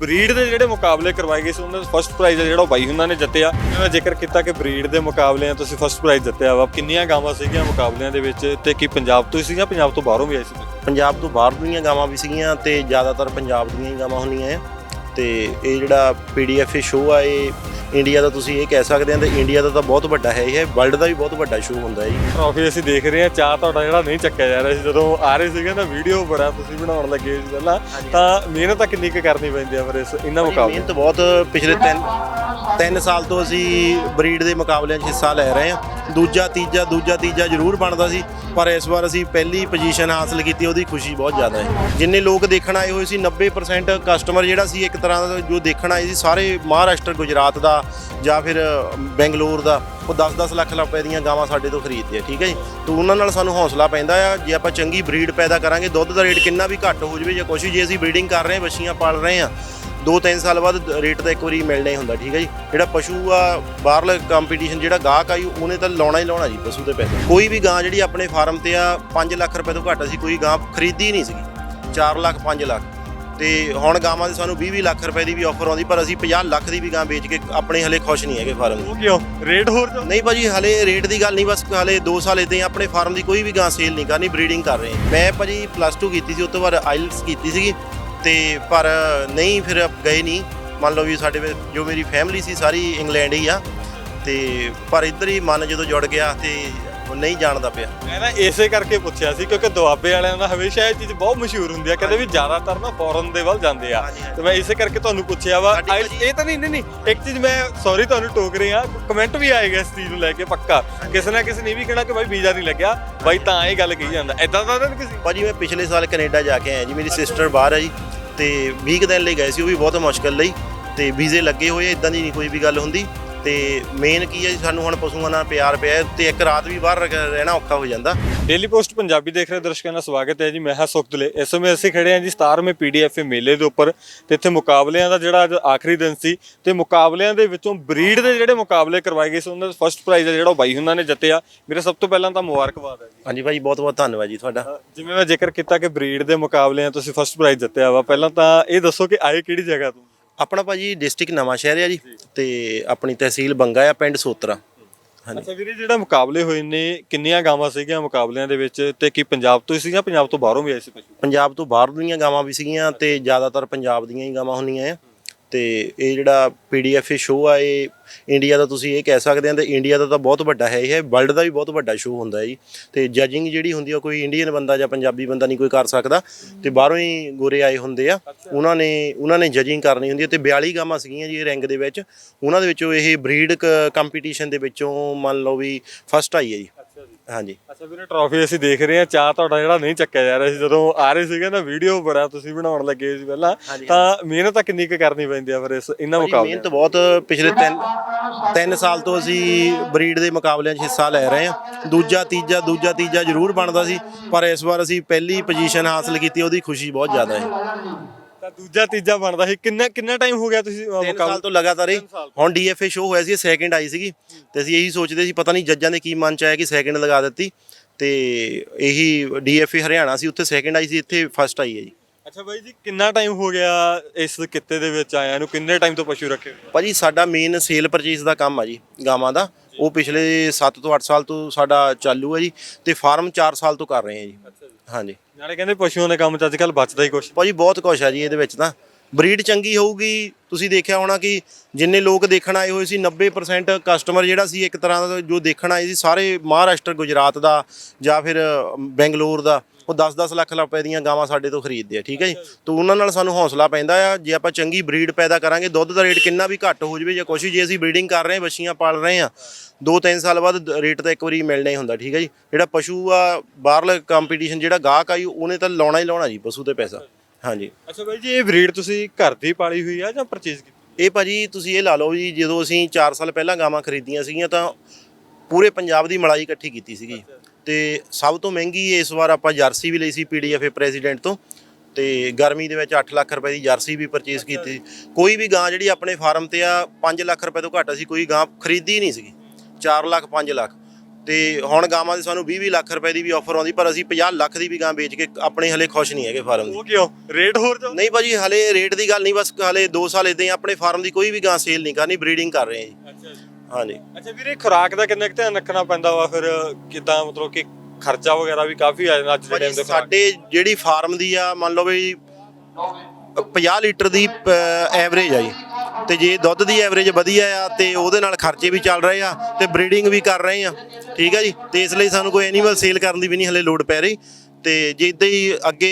Breed ਦੇ ਜਿਹੜੇ ਮੁਕਾਬਲੇ ਕਰਵਾਏ ਗਏ ਸੀ, ਉਹਨਾਂ ਦਾ ਫਸਟ ਪ੍ਰਾਈਜ਼ ਜਿਹੜਾ ਉਹ ਬਾਈ ਉਹਨਾਂ ਨੇ ਜਿੱਤਿਆ। ਜਿਵੇਂ ਜ਼ਿਕਰ ਕੀਤਾ ਕਿ ਬਰੀਡ ਦੇ ਮੁਕਾਬਲਿਆਂ ਤੁਸੀਂ ਫਸਟ ਪ੍ਰਾਈਜ਼ ਜਿੱਤਿਆ ਵਾ। ਕਿੰਨੀਆਂ ਗਾਵਾਂ ਸੀਗੀਆਂ ਮੁਕਾਬਲਿਆਂ ਦੇ ਵਿੱਚ ਤੇ ਕੀ ਪੰਜਾਬ ਤੋਂ ਹੀ ਸੀਗੀਆਂ, ਪੰਜਾਬ ਤੋਂ ਬਾਹਰੋਂ ਵੀ ਆਏ ਸੀ? ਪੰਜਾਬ ਤੋਂ ਬਾਹਰ ਦੀਆਂ ਗਾਵਾਂ ਵੀ ਸੀਗੀਆਂ ਤੇ ਜ਼ਿਆਦਾਤਰ ਪੰਜਾਬ ਦੀਆਂ ਹੀ ਗਾਵਾਂ ਹੁੰਦੀਆਂ ਆ। ਤੇ ਇਹ ਜਿਹੜਾ ਪੀਡੀਐਫ ਸ਼ੋਅ ਆ, ਇਹ ਇੰਡੀਆ ਦਾ ਤੁਸੀਂ ਇਹ ਕਹਿ ਸਕਦੇ ਆ ਤੇ ਇੰਡੀਆ ਦਾ ਤਾਂ ਬਹੁਤ ਵੱਡਾ ਹੈ ਇਹ ਵਰਲਡ ਦਾ ਵੀ ਬਹੁਤ ਵੱਡਾ ਸ਼ੋਅ ਹੁੰਦਾ ਹੈ ਜੀ। ਟਰੋਫੀ ਅਸੀਂ ਦੇਖ ਰਹੇ ਹਾਂ ਚਾਹ ਤੁਹਾਡਾ ਜਿਹੜਾ ਨਹੀਂ ਚੱਕਿਆ ਜਾ ਰਿਹਾ ਸੀ ਜਦੋਂ ਆ ਰਹੇ ਸੀਗੇ ਨਾ ਵੀਡੀਓ ਬੜਾ ਤੁਸੀਂ ਬਣਾਉਣ ਲੱਗੇ ਸੀ ਪਹਿਲਾਂ ਤਾਂ ਮਿਹਨਤ ਤਾਂ ਕਿੰਨੀ ਕੁ ਕਰਨੀ ਪੈਂਦੀ ਆ ਫਿਰ ਇਸ ਇਹਨਾਂ ਮੁਕਾਬਲੇ। ਮਿਹਨਤ ਬਹੁਤ ਪਿਛਲੇ 3 3 ਸਾਲ ਤੋਂ ਅਸੀਂ ਬਰੀਡ ਦੇ ਮੁਕਾਬਲਿਆਂ 'ਚ ਹਿੱਸਾ ਲੈ ਰਹੇ ਹਾਂ। ਦੂਜਾ, ਤੀਜਾ ਦੂਜਾ, ਤੀਜਾ ਜ਼ਰੂਰ ਬਣਦਾ ਸੀ, ਪਰ ਇਸ ਵਾਰ ਅਸੀਂ ਪਹਿਲੀ ਪੋਜੀਸ਼ਨ ਹਾਸਲ ਕੀਤੀ, ਉਹਦੀ ਖੁਸ਼ੀ ਬਹੁਤ ਜ਼ਿਆਦਾ ਹੈ। ਜਿੰਨੇ ਲੋਕ ਦੇਖਣ ਆਏ ਹੋਏ ਸੀ 90% ਕਸਟਮਰ ਜਿਹੜਾ ਸੀ, ਇੱਕ ਤਰ੍ਹਾਂ ਦਾ ਜੋ ਦੇਖਣ ਆਏ ਸੀ, ਸਾਰੇ ਮਹਾਰਾਸ਼ਟਰ, ਗੁਜਰਾਤ ਦਾ ਜਾਂ ਫਿਰ ਬੈਂਗਲੌਰ ਦਾ, ਉਹ 10-10 ਲੱਖ ਰੁਪਏ ਦੀਆਂ ਗਾਵਾਂ ਸਾਡੇ ਤੋਂ ਖਰੀਦਦੇ ਆ, ਠੀਕ ਹੈ ਜੀ? ਤਾਂ ਉਹਨਾਂ ਨਾਲ ਸਾਨੂੰ ਹੌਸਲਾ ਪੈਂਦਾ ਆ, ਜੇ ਆਪਾਂ ਚੰਗੀ ਬਰੀਡ ਪੈਦਾ ਕਰਾਂਗੇ, ਦੁੱਧ ਦਾ ਰੇਟ ਕਿੰਨਾ ਵੀ ਘੱਟ ਹੋ ਜਾਵੇ ਜਾਂ ਕੁਛ ਵੀ, ਜੇ ਅਸੀਂ ਬਰੀਡਿੰਗ ਕਰ ਰਹੇ ਹਾਂ ਬੱਚੀਆਂ ਪਾਲ ਰਹੇ ਹਾਂ ਦੋ ਤਿੰਨ ਸਾਲ ਬਾਅਦ ਰੇਟ ਤਾਂ ਇੱਕ ਵਾਰੀ ਮਿਲਣਾ ਹੀ ਹੁੰਦਾ ਠੀਕ ਹੈ ਜੀ। ਜਿਹੜਾ ਪਸ਼ੂ ਆ ਬਾਹਰਲਾ ਕੰਪੀਟੀਸ਼ਨ ਜਿਹੜਾ ਗਾਹਕ ਆਈ ਉਹਨੇ ਤਾਂ ਲਾਉਣਾ ਹੀ ਲਾਉਣਾ ਜੀ ਪਸ਼ੂ ਤੇ ਪੈਸੇ। ਕੋਈ ਵੀ ਗਾਂ ਜਿਹੜੀ ਆਪਣੇ ਫਾਰਮ ਤੇ ਆ 5 ਲੱਖ ਰੁਪਏ ਤੋਂ ਘੱਟ ਅਸੀਂ ਕੋਈ ਗਾਂ ਖਰੀਦੀ ਨਹੀਂ ਸੀਗੀ। 4 ਲੱਖ 5 ਲੱਖ। ਤੇ ਹੁਣ ਗਾਵਾਂ ਦੇ ਸਾਨੂੰ 20 20 ਲੱਖ ਰੁਪਏ ਦੀ ਵੀ ਆਫਰ ਆਉਂਦੀ ਪਰ ਅਸੀਂ 50 ਲੱਖ ਦੀ ਵੀ ਗਾਂ ਵੇਚ ਕੇ ਆਪਣੇ ਹਲੇ ਖੁਸ਼ ਨਹੀਂ ਹੈਗੇ ਫਾਰਮ ਉਹ ਕਿਉਂ? ਰੇਟ ਹੋਰ ਜੋ ਨਹੀਂ ਭਾਜੀ ਹਲੇ ਰੇਟ ਦੀ ਗੱਲ ਨਹੀਂ ਬਸ ਹਲੇ 2 ਸਾਲ ਇਦਾਂ ਆਪਣੇ ਫਾਰਮ ਦੀ ਕੋਈ ਵੀ ਗਾਂ ਸੇਲ ਨਹੀਂ ਕਰਨੀ ਬਰੀਡਿੰਗ ਕਰ ਰਹੇ। ਮੈਂ ਭਾਜੀ ਪਲੱਸ 2 ਕੀਤੀ ਸੀ ਉਸ ਤੋਂ ਬਾਅਦ ਆਈਲਟਸ ਕੀਤੀ ਸੀਗੀ। ਤੇ ਪਰ ਨਹੀਂ ਫਿਰ ਗਏ ਨਹੀਂ। ਮੰਨ ਲਓ ਵੀ ਸਾਡੇ ਵਿੱਚ ਜੋ ਮੇਰੀ ਫੈਮਿਲੀ ਸੀ ਸਾਰੀ ਇੰਗਲੈਂਡ ਹੀ ਆ। ਤੇ ਪਰ ਇੱਧਰ ਹੀ ਮਨ ਜਦੋਂ ਜੁੜ ਗਿਆ ਤੇ ਉਹ ਨਹੀਂ ਜਾਣਦਾ ਪਿਆ। ਮੈਂ ਨਾ ਇਸੇ ਕਰਕੇ ਪੁੱਛਿਆ ਸੀ ਕਿਉਂਕਿ ਦੁਆਬੇ ਵਾਲਿਆਂ ਦਾ ਹਮੇਸ਼ਾ ਇਹ ਚੀਜ਼ ਬਹੁਤ ਮਸ਼ਹੂਰ ਹੁੰਦੀ ਆ। ਕਹਿੰਦੇ ਵੀ ਜ਼ਿਆਦਾਤਰ ਨਾ ਫੋਰਨ ਦੇ ਵੱਲ ਜਾਂਦੇ ਆ। ਹਾਂਜੀ, ਹਾਂਜੀ। ਤੇ ਮੈਂ ਇਸੇ ਕਰਕੇ ਤੁਹਾਨੂੰ ਪੁੱਛਿਆ ਵਾ। ਸਾਡੀ ਆਈ- ਭਾਜੀ- ਇਹ ਤਾਂ ਨਹੀਂ ਨਹੀਂ ਨਹੀਂ। ਇੱਕ ਚੀਜ਼ ਮੈਂ ਸੌਰੀ ਤੁਹਾਨੂੰ ਟੋਕ ਰਿਹਾ ਕਮੈਂਟ ਵੀ ਆਏਗਾ ਇਸ ਚੀਜ਼ ਨੂੰ ਲੈ ਕੇ ਪੱਕਾ। ਕਿਸੇ ਨਾ ਕਿਸੇ ਨੇ ਇਹ ਵੀ ਕਹਿਣਾ ਕਿ ਭਾਈ ਵੀਜ਼ਾ ਨਹੀਂ ਲੱਗਿਆ। ਬਾਈ ਤਾਂ ਇਹ ਗੱਲ ਕਹੀ ਜਾਂਦਾ। ਐਦਾਂ ਤਾਂ ਨਹੀਂ ਕਿਸੇ ਭਾਜੀ ਮੈਂ ਪਿਛਲੇ ਸਾਲ ਕੈਨੇਡਾ ਜਾ ਕੇ ਆਇਆ ਜੀ। ਮੇਰੀ ਸਿਸਟਰ ਬਾਹਰ ਹੈ ਜੀ। ਤੇ 20 ਕੁ ਦਿਨ ਲਈ ਗਏ ਸੀ, ਉਹ ਵੀ ਬਹੁਤ ਮੁਸ਼ਕਲ ਲਈ ਤੇ ਵੀਜ਼ੇ ਲੱਗੇ ਹੋਏ ਇਦਾਂ ਦੀ ਨਹੀਂ ਕੋਈ ਵੀ ਗੱਲ ਹੁੰਦੀ। ਤੇ ਮੇਨ ਕੀ ਹੈ ਜੀ ਸਾਨੂੰ ਹੁਣ ਪਸ਼ੂਆਂ ਨਾਲ ਪਿਆਰ ਪਿਆ ਤੇ ਇੱਕ ਰਾਤ ਵੀ ਬਾਹਰ ਰਹਿ- ਰਹਿਣਾ ਔਖਾ ਹੋ ਜਾਂਦਾ। ਡੇਲੀ ਪੋਸਟ ਪੰਜਾਬੀ ਦੇਖ ਰਹੇ ਦਰਸ਼ਕਾਂ ਦਾ ਸਵਾਗਤ ਹੈ ਜੀ ਮੈਂ ਹਾਂ ਸੁਖਦਲੇ ਇਸ ਸਮੇਂ ਅਸੀਂ ਖੜੇ ਹਾਂ ਜੀ 17ਵੇਂ ਪੀਡੀਐਫ ਮੇਲੇ ਦੇ ਉੱਪਰ ਤੇ ਇੱਥੇ ਮੁਕਾਬਲਿਆਂ ਦਾ ਜਿਹੜਾ ਅੱਜ ਆਖਰੀ ਦਿਨ ਸੀ ਤੇ ਮੁਕਾਬਲਿਆਂ ਦੇ ਵਿੱਚੋਂ ਬਰੀਡ ਦੇ ਜਿਹੜੇ ਮੁਕਾਬਲੇ ਕਰਵਾਏ ਗਏ ਸੀ ਉਹਨਾਂ ਦਾ ਫਸਟ ਪ੍ਰਾਈਜ਼ ਜਿਹੜਾ ਉਹ ਬਾਈ ਉਹਨਾਂ ਨੇ ਜਿੱਤਿਆ। ਮੇਰੇ ਸਭ ਤੋਂ ਪਹਿਲਾਂ ਤਾਂ ਮੁਬਾਰਕਬਾਦ ਹੈ ਜੀ। ਹਾਂਜੀ ਭਾਜੀ ਬਹੁਤ ਬਹੁਤ ਧੰਨਵਾਦ ਜੀ ਤੁਹਾਡਾ। ਜਿਵੇਂ ਮੈਂ ਜ਼ਿਕਰ ਕੀਤਾ ਕਿ ਬਰੀਡ ਦੇ ਮੁਕਾਬਲਿਆਂ ਤੁਸੀਂ ਫਸਟ ਪ੍ਰਾਈਜ਼ ਜਿੱਤਿਆ ਵਾ ਪਹਿਲਾਂ ਤਾਂ ਇਹ ਦੱਸੋ ਕਿ ਆਏ ਕਿਹੜੀ ਜਗ੍ਹਾ ਤੋਂ? ਆਪਣਾ ਭਾਜੀ ਡਿਸਟ੍ਰਿਕਟ ਨਵਾਂ ਸ਼ਹਿਰ ਹੈ ਜੀ। ਤੇ ਆਪਣੀ ਤਹਿਸੀਲ ਬੰਗਾ ਆ ਪਿੰਡ ਸੋਤਰਾ। ਹਾਂਜੀ। ਅੱਛਾ ਵੀਰੇ ਜਿਹੜਾ ਮੁਕਾਬਲੇ ਹੋਏ ਨੇ ਕਿੰਨੀਆਂ ਗਾਵਾਂ ਸੀਗੀਆਂ ਮੁਕਾਬਲਿਆਂ ਦੇ ਵਿੱਚ ਤੇ ਕੀ ਪੰਜਾਬ ਤੋਂ ਹੀ ਸੀਗੀਆਂ ਪੰਜਾਬ ਤੋਂ ਬਾਹਰੋਂ ਵੀ ਆਏ ਸੀ ਪਸ਼ੂ? ਪੰਜਾਬ ਤੋਂ ਬਾਹਰ ਦੀਆਂ ਗਾਵਾਂ ਵੀ ਸੀਗੀਆਂ ਤੇ ਜ਼ਿਆਦਾਤਰ ਪੰਜਾਬ ਦੀਆਂ ਹੀ ਗਾਵਾਂ ਹੁੰਦੀਆਂ ਆ। ਤੇ ਇਹ ਜਿਹੜਾ ਪੀਡੀਐਫ ਸ਼ੋਅ ਆ ਇਹ ਇੰਡੀਆ ਦਾ ਤੁਸੀਂ ਇਹ ਕਹਿ ਸਕਦੇ ਆ ਤੇ ਇੰਡੀਆ ਦਾ ਤਾਂ ਬਹੁਤ ਵੱਡਾ ਹੈ ਇਹ ਵਰਲਡ ਦਾ ਵੀ ਬਹੁਤ ਵੱਡਾ ਸ਼ੋਅ ਹੁੰਦਾ ਹੈ ਜੀ। ਤੇ ਜੱਜਿੰਗ ਜਿਹੜੀ ਹੁੰਦੀ ਆ ਕੋਈ ਇੰਡੀਅਨ ਬੰਦਾ ਜਾਂ ਪੰਜਾਬੀ ਬੰਦਾ ਨਹੀਂ ਕੋਈ ਕਰ ਸਕਦਾ। ਤੇ ਬਾਹਰੋਂ ਹੀ ਗੋਰੇ ਆਏ ਹੁੰਦੇ ਆ ਉਹਨਾਂ ਨੇ ਉਹਨਾਂ ਨੇ ਜੱਜਿੰਗ ਕਰਨੀ ਹੁੰਦੀ ਹੈ ਤੇ 42 ਗਾਵਾਂ ਸੀਗੀਆਂ ਜੀ ਇਹ ਰੈਂਕ ਦੇ ਵਿੱਚ। ਉਹਨਾਂ ਦੇ ਵਿੱਚੋਂ ਇਹ ਬਰੀਡ ਕੰਪੀਟੀਸ਼ਨ ਦੇ ਵਿੱਚੋਂ ਮੰਨ ਲਓ ਵੀ ਫਸਟ ਆਈ ਹੈ ਜੀ। ਹਾਂਜੀ। ਅੱਛਾ ਵੀਰੇ ਟਰੋਫੀ ਅਸੀਂ ਦੇਖ ਰਹੇ ਹਾਂ ਚਾਹ ਤੁਹਾਡਾ ਜਿਹੜਾ ਨਹੀਂ ਚੱਕਿਆ ਜਾ ਰਿਹਾ ਸੀ। ਜਦੋਂ ਆ ਰਹੇ ਸੀਗੇ ਨਾ ਵੀਡੀਓ ਬੜਾ ਤੁਸੀਂ ਬਣਾਉਣ ਲੱਗੇ ਸੀ ਪਹਿਲਾਂ ਤਾਂ ਮਿਹਨਤ ਤਾਂ ਕਿੰਨੀ ਕੁ ਕਰਨੀ ਪੈਂਦੀ ਆ ਫਿਰ ਇਸ ਇਹਨਾਂ ਭਾਜੀ, ਮੁਕਾਬਲਿਆਂ ਮਿਹਨਤ ਬਹੁਤ ਪਿਛਲੇ 3 3 ਸਾਲ ਤੋਂ ਅਸੀਂ ਬਰੀਡ ਦੇ ਮੁਕਾਬਲਿਆਂ 'ਚ ਹਿੱਸਾ ਲੈ ਰਹੇ ਹਾਂ। ਦੂਜਾ ਤੀਜਾ ਦੂਜਾ ਤੀਜਾ ਜ਼ਰੂਰ ਬਣਦਾ ਸੀ ਪਰ ਇਸ ਵਾਰ ਅਸੀਂ ਪਹਿਲੀ ਪੋਜੀਸ਼ਨ ਹਾਸਲ ਕੀਤੀ ਉਹਦੀ ਖੁਸ਼ੀ ਬਹੁਤ ਜ਼ਿਆਦਾ ਹੈ। ਤਾਂ ਦੂਜਾ ਤੀਜਾ ਬਣਦਾ ਸੀ। ਕਿੰਨਾ ਕਿੰਨਾ ਟਾਈਮ ਹੋ ਗਿਆ ਤੁਸੀਂ ਅਹ, 3 ਮੁਕਾਬਲੇ? ਸਾਲ ਤੋਂ ਲਗਾਤਾਰ ਹੀ। ਤਿੰਨ ਸਾਲ। ਹੁਣ ਡੀਐਫਏ ਸ਼ੋਅ ਹੋਇਆ ਸੀ ਸੈਕਿੰਡ ਆਈ ਸੀਗੀ। ਤੇ ਅਸੀਂ ਇਹੀ ਸੋਚਦੇ ਸੀ ਪਤਾ ਨਹੀਂ ਜੱਜਾਂ ਦੇ ਕੀ ਮਨ ਚ ਆਇਆ ਕਿ ਸੈਕਿੰਡ ਲਗਾ ਦਿੱਤੀ। ਤੇ ਇਹੀ ਡੀਐਫਏ ਹਰਿਆਣਾ ਸੀ ਉੱਥੇ ਸੈਕਿੰਡ ਆਈ ਸੀ ਇੱਥੇ ਫਸਟ ਆਈ ਹੈ ਜੀ। ਅੱਛਾ ਬਾਈ ਜੀ ਕਿੰਨਾ ਟਾਈਮ ਹੋ ਗਿਆ ਇਸ ਕਿੱਤੇ ਦੇ ਵਿੱਚ ਆਇਆ ਨੂੰ? ਕਿੰਨੇ ਟਾਈਮ ਤੋਂ ਪਸ਼ੂ ਰੱਖੇ ਹੋਏ? ਭਾਜੀ ਸਾਡਾ ਮੇਨ ਸੇਲ ਪਰਚੇਸ ਦਾ ਕੰਮ ਆ ਜੀ ਗਾਵਾਂ ਦਾ। ਉਹ ਪਿਛਲੇ 7 ਤੋਂ 8 ਸਾਲ ਤੋਂ ਸਾਡਾ ਚਾਲੂ ਹੈ ਜੀ ਤੇ ਫਾਰਮ 4 ਸਾਲ ਤੋਂ ਕਰ ਰਹੇ ਹਾਂ ਜੀ। ਹਾਂਜੀ। ਨਾਲੇ ਕਹਿੰਦੇ ਪਸ਼ੂਆਂ ਦੇ ਕੰਮ 'ਚ ਅੱਜ ਕੱਲ ਬਚਦਾ ਹੀ ਕੁਛ। ਭਾਜੀ ਬਹੁਤ ਕੁਛ ਆ ਜੀ ਇਹਦੇ ਵਿੱਚ ਤਾਂ। ਬਰੀਡ ਚੰਗੀ ਹੋਊਗੀ ਤੁਸੀਂ ਦੇਖਿਆ ਹੋਣਾ ਕਿ ਜਿੰਨੇ ਲੋਕ ਦੇਖਣ ਆਏ ਹੋਏ ਸੀ 90% ਕਸਟਮਰ ਜਿਹੜਾ ਸੀ ਇੱਕ ਤਰ੍ਹਾਂ ਦਾ ਜੋ ਦੇਖਣ ਆਏ ਸੀ ਸਾਰੇ ਮਹਾਰਾਸ਼ਟਰ ਗੁਜਰਾਤ ਦਾ ਜਾਂ ਫਿਰ ਬੈਂਗਲੌਰ ਦਾ। ਉਹ 10-10 ਲੱਖ ਰੁਪਏ ਦੀਆਂ ਗਾਵਾਂ ਸਾਡੇ ਤੋਂ ਖਰੀਦਦੇ ਆ ਠੀਕ ਹੈ ਜੀ? ਤਾਂ ਉਹਨਾਂ ਨਾਲ ਸਾਨੂੰ ਹੌਸਲਾ ਪੈਂਦਾ ਆ ਜੇ ਆਪਾਂ ਚੰਗੀ ਬਰੀਡ ਪੈਦਾ ਕਰਾਂਗੇ ਦੁੱਧ ਦਾ ਰੇਟ ਕਿੰਨਾ ਵੀ ਘੱਟ ਹੋ ਜਾਵੇ ਜਾਂ ਕੁਛ ਜੇ ਅਸੀਂ ਬਰੀਡਿੰਗ ਕਰ ਰਹੇ ਹਾਂ ਬੱਚੀਆਂ ਪਾਲ ਰਹੇ ਹਾਂ ਦੋ ਤਿੰਨ ਸਾਲ ਬਾਅਦ ਰੇਟ ਤਾਂ ਇੱਕ ਵਾਰੀ ਮਿਲਣਾ ਹੀ ਹੁੰਦਾ ਠੀਕ ਹੈ ਜੀ? ਜਿਹੜਾ ਪਸ਼ੂ ਆ ਬਾਹਰਲਾ ਕੰਪੀਟੀਸ਼ਨ ਜਿਹੜਾ ਗਾਹਕ ਆਈ ਉਹਨੇ ਤਾਂ ਲਾਉਣਾ ਹੀ ਲਾਉਣਾ ਜੀ ਪਸ਼ੂ ਤੇ ਪੈਸਾ। ਹਾਂਜੀ। ਅੱਛਾ ਬਾਈ ਜੀ ਇਹ ਬਰੀਡ ਤੁਸੀਂ ਘਰ ਦੀ ਪਾਲੀ ਹੋਈ ਆ ਜਾਂ ਪਰਚੇਜ਼ ਕੀਤੀ? ਇਹ ਭਾਜੀ ਤੁਸੀਂ ਇਹ ਲਾ ਲਓ ਜੀ ਜਦੋਂ ਅਸੀਂ 4 ਸਾਲ ਪਹਿਲਾਂ ਗਾਵਾਂ ਖਰੀਦੀਆਂ ਸੀਗੀਆਂ ਤਾਂ ਪੂਰੇ ਪੰਜਾਬ ਦੀ ਮਲਾਈ ਇਕੱਠੀ ਕੀਤੀ ਸੀਗੀ। ਤੇ ਸਭ ਤੋਂ ਮਹਿੰਗੀ ਇਸ ਵਾਰ ਆਪਾਂ ਜਰਸੀ ਵੀ ਲਈ ਸੀ ਪੀਡੀਐਫ ਪ੍ਰੈਜ਼ੀਡੈਂਟ ਤੋਂ ਤੇ ਗਰਮੀ ਦੇ ਵਿੱਚ 8 ਲੱਖ ਰੁਪਏ ਦੀ ਜਰਸੀ ਵੀ ਪਰਚੇਸ ਕੀਤੀ। ਕੋਈ ਵੀ ਗਾਂ ਜਿਹੜੀ ਆਪਣੇ ਫਾਰਮ ਤੇ ਆ 5 ਲੱਖ ਰੁਪਏ ਤੋਂ ਘੱਟ ਅਸੀਂ ਕੋਈ ਗਾਂ ਖਰੀਦੀ ਨਹੀਂ ਸੀਗੀ। 4 ਲੱਖ 5 ਲੱਖ। ਤੇ ਹੁਣ ਗਾਵਾਂ ਦੇ ਸਾਨੂੰ 20-20 ਲੱਖ ਰੁਪਏ ਦੀ ਵੀ ਆਫਰ ਆਉਂਦੀ ਪਰ ਅਸੀਂ 50 ਲੱਖ ਦੀ ਵੀ ਗਾਂ ਵੇਚ ਕੇ ਆਪਣੇ ਹਲੇ ਖੁਸ਼ ਨਹੀਂ ਹੈਗੇ ਫਾਰਮ ਦੀ ਉਹ ਕਿਉਂ? ਰੇਟ ਹੋਰ ਜੋ ਨਹੀਂ ਭਾਜੀ ਹਲੇ ਰੇਟ ਦੀ ਗੱਲ ਨਹੀਂ ਬਸ ਹਲੇ 2 ਸਾਲ ਇਦਾਂ ਹੀ ਆਪਣੇ ਫਾਰਮ ਦੀ ਕੋਈ ਵੀ ਗਾਂ ਸੇਲ ਨਹੀਂ ਕਰਨੀ ਬਰੀਡਿੰਗ ਕਰ ਰਹੇ ਹਾਂ ਜੀ। ਹਾਂਜੀ। ਅੱਛਾ ਵੀਰੇ ਖੁਰਾਕ ਦਾ ਕਿੰਨਾ ਕੁ ਧਿਆਨ ਰੱਖਣਾ ਪੈਂਦਾ ਵਾ ਫਿਰ? ਕਿਦਾਂ ਮਤਲਬ ਕਿ ਖਰਚਾ ਵਗੈਰਾ ਵੀ ਕਾਫੀ ਆ ਜਾਂਦਾ ਅੱਜ ਦੇ ਟਾਈਮ ਭਾਜੀ ਸਾਡੇ ਜਿਹੜੀ ਫਾਰਮ ਦੀ ਆ ਮੰਨ ਲਓ ਵੀ 50 ਲੀਟਰ ਦੀ ਐਵਰੇਜ ਆ ਜੀ। ਤੇ ਜੇ ਦੁੱਧ ਦੀ ਐਵਰੇਜ ਵਧੀਆ ਆ ਤੇ ਉਹਦੇ ਨਾਲ ਖਰਚੇ ਵੀ ਚੱਲ ਰਹੇ ਆ ਤੇ ਬਰੀਡਿੰਗ ਵੀ ਕਰ ਰਹੇ ਆ। ਠੀਕ ਆ ਜੀ? ਤੇ ਇਸ ਲਈ ਸਾਨੂੰ ਕੋਈ ਐਨੀਮਲ ਸੇਲ ਕਰਨ ਦੀ ਵੀ ਨਹੀਂ ਹਲੇ ਲੋਡ ਪੈ ਰਹੀ। ਤੇ ਜੇ ਇਦਾਂ ਹੀ ਅੱਗੇ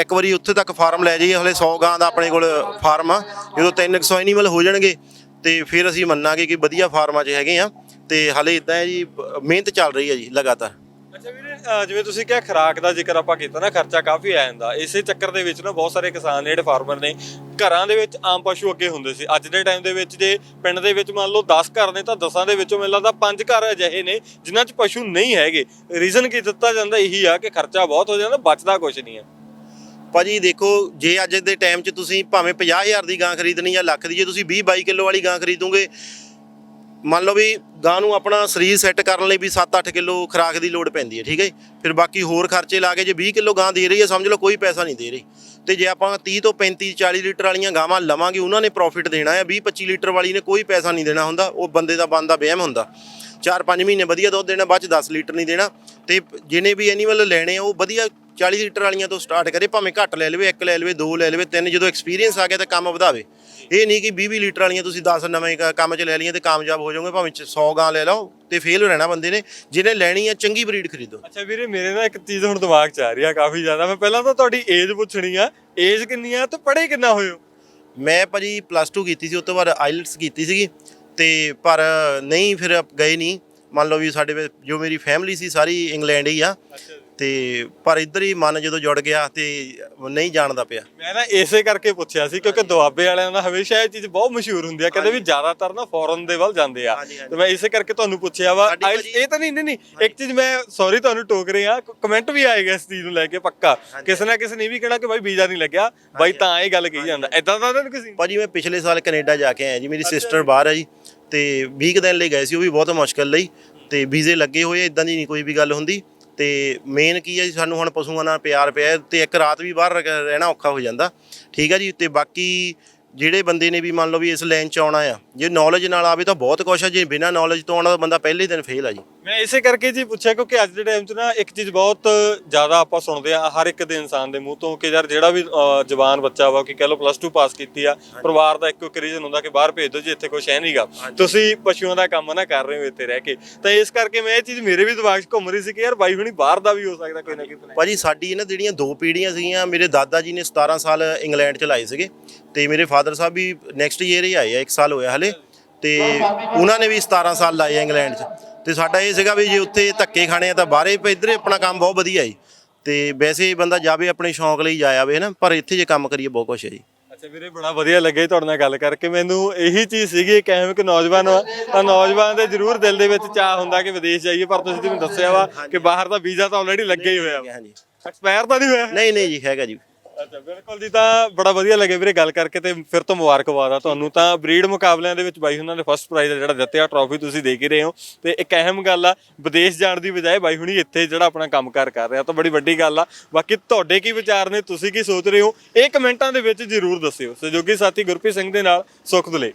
ਇੱਕ ਵਾਰੀ ਉੱਥੇ ਤੱਕ ਫਾਰਮ ਲੈ ਜਾਈਏ ਹਲੇ 100 ਗਾਂ ਦਾ ਆਪਣੇ ਕੋਲ ਫਾਰਮ ਆ। ਜਦੋਂ 300 ਐਨੀਮਲ ਹੋ ਜਾਣਗੇ ਤੇ ਫਿਰ ਅਸੀਂ ਮੰਨਾਂਗੇ ਕਿ ਵਧੀਆ ਫਾਰਮਾਂ 'ਚ ਹੈਗੇ ਆ, ਤੇ ਹਲੇ ਇਦਾਂ ਹੈ ਜੀ, ਮਿਹਨਤ ਚੱਲ ਰਹੀ ਹੈ ਜੀ, ਲਗਾਤਾਰ। ਅੱਛਾ ਵੀਰੇ, ਅਹ ਜਿਵੇਂ ਤੁਸੀਂ ਕਿਹਾ ਖੁਰਾਕ ਦਾ ਜ਼ਿਕਰ ਆਪਾਂ ਕੀਤਾ ਨਾ, ਖਰਚਾ ਕਾਫੀ ਆ ਜਾਂਦਾ। ਇਸੇ ਚੱਕਰ ਦੇ ਵਿੱਚ ਨਾ ਬਹੁਤ ਸਾਰੇ ਕਿਸਾਨ ਨੇ ਜਿਹੜੇ ਫਾਰਮਰ ਨੇ, ਘਰਾਂ ਦੇ ਵਿੱਚ ਆਮ ਪਸ਼ੂ ਅੱਗੇ ਹੁੰਦੇ ਸੀ। ਅੱਜ ਦੇ ਟਾਈਮ ਦੇ ਵਿੱਚ ਜੇ ਪਿੰਡ ਦੇ ਵਿੱਚ ਮੰਨ ਲਓ 10 ਘਰ ਨੇ, ਤਾਂ 10ਾਂ ਦੇ ਵਿੱਚੋਂ ਮੈਨੂੰ ਲੱਗਦਾ 5 ਘਰ ਅਜਿਹੇ ਨੇ, ਜਿਨ੍ਹਾਂ 'ਚ ਪਸ਼ੂ ਨਹੀਂ ਹੈਗੇ। ਰੀਜ਼ਨ ਕੀ ਦਿੱਤਾ ਜਾਂਦਾ ਇਹੀ ਆ ਕਿ ਖਰਚਾ ਬਹੁਤ ਹੋ ਜਾਂਦਾ, ਬਚਦਾ ਕੁਝ ਨਹੀਂ ਹੈ ਭਾਜੀ ਦੇਖੋ, ਜੇ ਅੱਜ ਦੇ ਟਾਈਮ 'ਚ ਤੁਸੀਂ ਭਾਵੇਂ 50000 ਦੀ ਗਾਂ ਖਰੀਦਣੀ ਜਾਂ ਲੱਖ ਦੀ, ਜੇ ਤੁਸੀਂ 20 22 ਕਿਲੋ ਵਾਲੀ ਗਾਂ ਖਰੀਦੋਗੇ, ਮੰਨ ਲਓ ਵੀ ਗਾਂ ਨੂੰ ਆਪਣਾ ਸਰੀਰ ਸੈੱਟ ਕਰਨ ਲਈ ਵੀ 7-8 ਕਿਲੋ ਖੁਰਾਕ ਦੀ ਲੋੜ ਪੈਂਦੀ ਹੈ, ਠੀਕ ਹੈ ਜੀ? ਫਿਰ ਬਾਕੀ ਹੋਰ ਖਰਚੇ ਲਾ ਕੇ ਜੇ 20 ਕਿਲੋ ਗਾਂ ਦੇ ਰਹੀ ਹੈ, ਸਮਝ ਲਓ ਕੋਈ ਪੈਸਾ ਨਹੀਂ ਦੇ ਰਹੀ ਤੇ ਜੇ ਆਪਾਂ 30 ਤੋਂ 35 40 ਲੀਟਰ ਵਾਲੀਆਂ ਗਾਵਾਂ ਲਵਾਂਗੇ, ਉਹਨਾਂ ਨੇ ਪ੍ਰੋਫਿਟ ਦੇਣਾ ਹੈ 20 25 ਲੀਟਰ ਵਾਲੀ ਨੇ ਕੋਈ ਪੈਸਾ ਨਹੀਂ ਦੇਣਾ ਹੁੰਦਾ, ਉਹ ਬੰਦੇ ਦਾ ਬੰਦਾ ਵਹਿਮ ਹੁੰਦਾ 4-5 ਮਹੀਨੇ ਵਧੀਆ ਦੁੱਧ ਦੇਣਾ ਬਾਅਦ ਚ 10 ਲੀਟਰ ਨਹੀਂ ਦੇਣਾ। ਤੇ ਜਿਹਨੇ ਵੀ ਐਨੀਮਲ ਲੈਣੇ ਆ ਉਹ ਵਧੀਆ 40 ਲੀਟਰ ਵਾਲੀਆਂ ਤੋਂ ਸਟਾਰਟ ਕਰੇ ਭਾਵੇਂ ਘੱਟ ਲੈ ਲਵੇ ਇੱਕ ਲੈ ਲਵੇ ਦੋ ਲੈ ਲਵੇ ਤਿੰਨ ਜਦੋਂ ਐਕਸਪੀਰੀਅੰਸ ਆ ਗਿਆ ਤਾਂ ਕੰਮ ਵਧਾਵੇ। ਇਹ ਨਹੀਂ ਕਿ 20 20 ਲੀਟਰ ਵਾਲੀਆਂ ਤੁਸੀਂ 10 ਨਵੇਂ ਕੰਮ 'ਚ ਲੈ ਲਈਆਂ ਤੇ ਕਾਮਯਾਬ ਹੋ ਜਾਓਗੇ ਭਾਵੇਂ 100 ਗਾਂ ਲੈ ਲਓ ਤੇ ਫੇਲ ਹੋ ਰਹਿਣਾ ਬੰਦੇ ਨੇ। ਜਿਹਨੇ ਲੈਣੀ ਆ ਚੰਗੀ ਬਰੀਡ ਖਰੀਦੋ। ਅੱਛਾ ਵੀਰੇ ਮੇਰੇ ਨਾਲ ਇੱਕ ਚੀਜ਼ ਹੁਣ ਦਿਮਾਗ 'ਚ ਆ ਰਹੀ ਆ ਕਾਫੀ ਜ਼ਿਆਦਾ। ਮੈਂ ਪਹਿਲਾਂ ਤਾਂ ਤੁਹਾਡੀ ਏਜ ਪੁੱਛਣੀ ਆ। ਏਜ ਕਿੰਨੀ ਆ ਤੇ ਪੜ੍ਹੇ ਕਿੰਨਾ ਹੋਏ ਹੋ? ਮੈਂ ਭਾਜੀ ਪਲੱਸ 2 ਕੀਤੀ ਸੀ ਉਸ ਤੋਂ ਬਾਅਦ ਆਈਲਟਸ ਕੀਤੀ ਸੀਗੀ। ਤੇ ਪਰ ਨਹੀਂ ਫਿਰ ਗਏ ਨਹੀਂ। ਮੰਨ ਲਓ ਵੀ ਸਾਡੇ ਵਿੱਚ ਜੋ ਮੇਰੀ ਫੈਮਿਲੀ ਸੀ ਸਾਰੀ ਇੰਗਲੈਂਡ ਹੀ ਆ। ਤੇ ਪਰ ਇੱਧਰ ਹੀ ਮਨ ਜਦੋਂ ਜੁੜ ਗਿਆ ਤੇ ਨਹੀਂ ਜਾਣਦਾ ਪਿਆ। ਮੈਂ ਨਾ ਇਸੇ ਕਰਕੇ ਪੁੱਛਿਆ ਸੀ ਕਿਉਂਕਿ ਦੁਆਬੇ ਵਾਲਿਆਂ ਦਾ ਹਮੇਸ਼ਾ ਇਹ ਚੀਜ਼ ਬਹੁਤ ਮਸ਼ਹੂਰ ਹੁੰਦੀ ਆ। ਕਹਿੰਦੇ ਵੀ ਜ਼ਿਆਦਾਤਰ ਨਾ ਫੋਰਨ ਦੇ ਵੱਲ ਜਾਂਦੇ ਆ। ਤੇ ਮੈਂ ਇਸੇ ਕਰਕੇ ਤੁਹਾਨੂੰ ਪੁੱਛਿਆ ਵਾ ਇਹ ਤਾਂ ਨਹੀਂ ਨਹੀਂ ਇੱਕ ਚੀਜ਼ ਮੈਂ ਸੌਰੀ ਤੁਹਾਨੂੰ ਟੋਕ ਰਿਹਾ ਕਮੈਂਟ ਵੀ ਆਏਗਾ ਇਸ ਚੀਜ਼ ਨੂੰ ਲੈ ਕੇ ਪੱਕਾ। ਕਿਸੇ ਨਾ ਕਿਸੇ ਨੇ ਵੀ ਕਹਿਣਾ ਕਿ ਬਾਈ ਵੀਜ਼ਾ ਨਹੀਂ ਲੱਗਿਆ। ਬਾਈ ਤਾਂ ਇਹ ਗੱਲ ਕਹੀ ਜਾਂਦਾ। ਐਦਾਂ ਦਾ ਤਾਂ ਕਿਸੇ ਭਾਜੀ ਮੈਂ ਪਿਛਲੇ ਸਾਲ ਕੈਨੇਡਾ ਜਾ ਕੇ ਆਇਆ ਜੀ ਮੇਰੀ ਸਿਸਟਰ ਬਾਹਰ ਹੈ ਜੀ। ਤੇ 20 ਕੁ ਦਿਨ ਲਈ ਗਏ ਸੀ, ਉਹ ਵੀ ਬਹੁਤ ਮੁਸ਼ਕਲ ਲਈ ਤੇ ਵੀਜ਼ੇ ਲੱਗੇ ਹੋਏ ਇਦਾਂ ਦੀ ਨਹੀਂ ਕੋਈ ਵੀ ਗੱਲ ਹੁੰਦੀ ਤੇ ਮੇਨ ਕੀ ਹੈ ਜੀ, ਸਾਨੂੰ ਹੁਣ ਪਸ਼ੂਆਂ ਨਾਲ ਪਿਆਰ ਪਿਆ ਹੈ ਤੇ ਇੱਕ ਰਾਤ ਵੀ ਬਾਹਰ ਰਹਿ- ਰਹਿਣਾ ਔਖਾ ਹੋ ਜਾਂਦਾ। ਠੀਕ ਹੈ ਜੀ, ਤੇ ਬਾਕੀ ਜਿਹੜੇ ਬੰਦੇ ਨੇ ਵੀ ਮੰਨ ਲਓ ਵੀ ਇਸ ਲਾਈਨ 'ਚ ਆਉਣਾ ਆ, ਜੇ ਨੌਲੇਜ ਨਾਲ ਆਵੇ ਤਾਂ ਬਹੁਤ ਕੁਛ ਹੈ ਜੇ ਬਿਨਾਂ ਨੌਲੇਜ ਤੋਂ ਆਉਣਾ ਤਾਂ ਬੰਦਾ ਪਹਿਲੇ ਦਿਨ ਫੇਲ ਆ ਜੀ। ਮੈਂ ਇਸੇ ਕਰਕੇ ਜੀ ਪੁੱਛਿਆ ਕਿਉਂਕਿ ਅੱਜ ਦੇ ਟਾਈਮ 'ਚ ਨਾ ਇੱਕ ਚੀਜ਼ ਬਹੁਤ ਜ਼ਿਆਦਾ ਆਪਾਂ ਸੁਣਦੇ ਆ ਹਰ ਇੱਕ ਦੇ ਇਨਸਾਨ ਦੇ ਮੂੰਹ ਤੋਂ ਕਿ ਯਾਰ ਜਿਹੜਾ ਵੀ ਜਵਾਨ ਬੱਚਾ ਵਾ ਕਿ ਕਹ ਲਓ ਪਲੱਸ 2 ਪਾਸ ਕੀਤੀ ਆ ਪਰਿਵਾਰ ਦਾ ਇੱਕੋ ਇੱਕ ਰੀਜ਼ਨ ਹੁੰਦਾ ਕਿ ਬਾਹਰ ਭੇਜ ਦਿਓ ਜੀ ਇੱਥੇ ਕੁਝ ਹੈ ਨਹੀਂਗਾ ਤੁਸੀਂ ਪਸ਼ੂਆਂ ਦਾ ਕੰਮ ਨਾ ਕਰ ਰਹੇ ਹੋ ਇੱਥੇ ਰਹਿ ਕੇ। ਤਾਂ ਇਸ ਕਰਕੇ ਮੈਂ ਇਹ ਚੀਜ਼ ਮੇਰੇ ਵੀ ਦਿਮਾਗ 'ਚ ਘੁੰਮ ਰਹੀ ਸੀ ਕਿ ਯਾਰ ਬਾਈ ਹੁਣੀ ਬਾਹਰ ਦਾ ਵੀ ਹੋ ਸਕਦਾ ਕੋਈ ਨਾ ਕੋਈ plan। ਭਾਜੀ ਸਾਡੀ ਇਹਨਾਂ ਜਿਹੜੀਆਂ ਦੋ ਪੀੜ੍ਹੀਆਂ ਸੀਗੀਆਂ ਮੇਰੇ ਦਾਦਾ ਜੀ ਨੇ 17 ਸਾਲ ਇੰਗਲੈਂਡ ਚ ਲਾਏ ਸੀਗੇ ਤੇ ਮੇਰੇ ਫਾਦਰ ਸਾਹਿਬ ਵੀ ਨੈਕਸਟ ਈਅਰ ਹੀ ਆਏ ਆ 1 ਸਾਲ ਹੋਇਆ ਹਲੇ। ਤੇ ਉਹਨਾਂ ਨੇ ਵੀ 17 ਸਾਲ ਲਾਏ ਆ ਇੰਗਲੈਂਡ ਚ। ਤੇ ਸਾਡਾ ਇਹ ਸੀਗਾ ਵੀ ਜੇ ਉੱਥੇ ਧੱਕੇ ਖਾਣੇ ਆ ਤਾਂ ਬਾਹਰੇ ਪਰ ਇੱਧਰ ਆਪਣਾ ਕੰਮ ਬਹੁਤ ਵਧੀਆ ਜੀ। ਤੇ ਵੈਸੇ ਬੰਦਾ ਜਾਵੇ ਆਪਣੇ ਸ਼ੌਂਕ ਲਈ ਜਾ ਆਵੇ ਨਾ ਪਰ ਇੱਥੇ ਜੇ ਕੰਮ ਕਰੀਏ ਬਹੁਤ ਕੁਛ ਹੈ ਜੀ। ਅੱਛਾ ਵੀਰੇ ਬੜਾ ਵਧੀਆ ਲੱਗਿਆ ਤੁਹਾਡੇ ਨਾਲ ਗੱਲ ਕਰਕੇ। ਮੈਨੂੰ ਇਹੀ ਚੀਜ਼ ਸੀਗੀ ਕਿ ਐਵੇਂ ਕਿ ਨੌਜਵਾਨ ਤਾਂ ਨੌਜਵਾਨ ਦੇ ਜ਼ਰੂਰ ਦਿਲ ਦੇ ਵਿੱਚ ਚਾਹ ਹੁੰਦਾ ਕਿ ਵਿਦੇਸ਼ ਜਾਈਏ ਪਰ ਤੁਸੀਂ ਜਿਵੇਂ ਦੱਸਿਆ ਵਾ ਕਿ ਬਾਹਰ ਦਾ ਵੀਜ਼ਾ ਤਾਂ ਆਲਰੇਡੀ ਲੱਗਿਆ ਹੀ ਹੋਇਆ। ਹਾਂਜੀ। ਐਕਸਪਾਇਰ ਤਾਂ ਨਹੀਂ ਹੋਇਆ? ਨਹੀਂ ਨਹੀਂ ਜੀ ਹੈਗਾ ਜੀ। ਅੱਛਾ, ਬਿਲਕੁਲ ਜੀ, ਤਾਂ ਬੜਾ ਵਧੀਆ ਲੱਗਿਆ ਵੀਰੇ ਗੱਲ ਕਰਕੇ ਤੇ ਫਿਰ ਤੋਂ ਮੁਬਾਰਕਬਾਦ ਆ ਤੁਹਾਨੂੰ। ਤਾਂ ਬਰੀਡ ਮੁਕਾਬਲਿਆਂ ਦੇ ਵਿੱਚ ਬਾਈ ਉਹਨਾਂ ਨੇ ਫਸਟ ਪ੍ਰਾਈਜ਼ ਜਿਹੜਾ ਦਿੱਤਿਆ ਟਰੋਫੀ ਤੁਸੀਂ ਦੇ ਕੇ ਰਹੇ ਹੋ। ਤੇ ਇੱਕ ਅਹਿਮ ਗੱਲ ਆ, ਵਿਦੇਸ਼ ਜਾਣ ਦੀ ਬਜਾਏ ਬਾਈ ਹੁਣੀ ਇੱਥੇ ਜਿਹੜਾ ਆਪਣਾ ਕੰਮਕਾਰ ਕਰ ਰਿਹਾ, ਤਾਂ ਬੜੀ ਵੱਡੀ ਗੱਲ ਆ। ਬਾਕੀ ਤੁਹਾਡੇ ਕੀ ਵਿਚਾਰ ਨੇ, ਤੁਸੀਂ ਕੀ ਸੋਚ ਰਹੇ ਹੋ? ਇਹ ਕਮੈਂਟਾਂ ਦੇ ਵਿੱਚ ਜ਼ਰੂਰ ਦੱਸਿਓ। ਸਹਿਯੋਗੀ ਸਾਥੀ ਗੁਰਪ੍ਰੀਤ ਸਿੰਘ ਦੇ ਨਾਲ ਸੁਖਦਲੇ।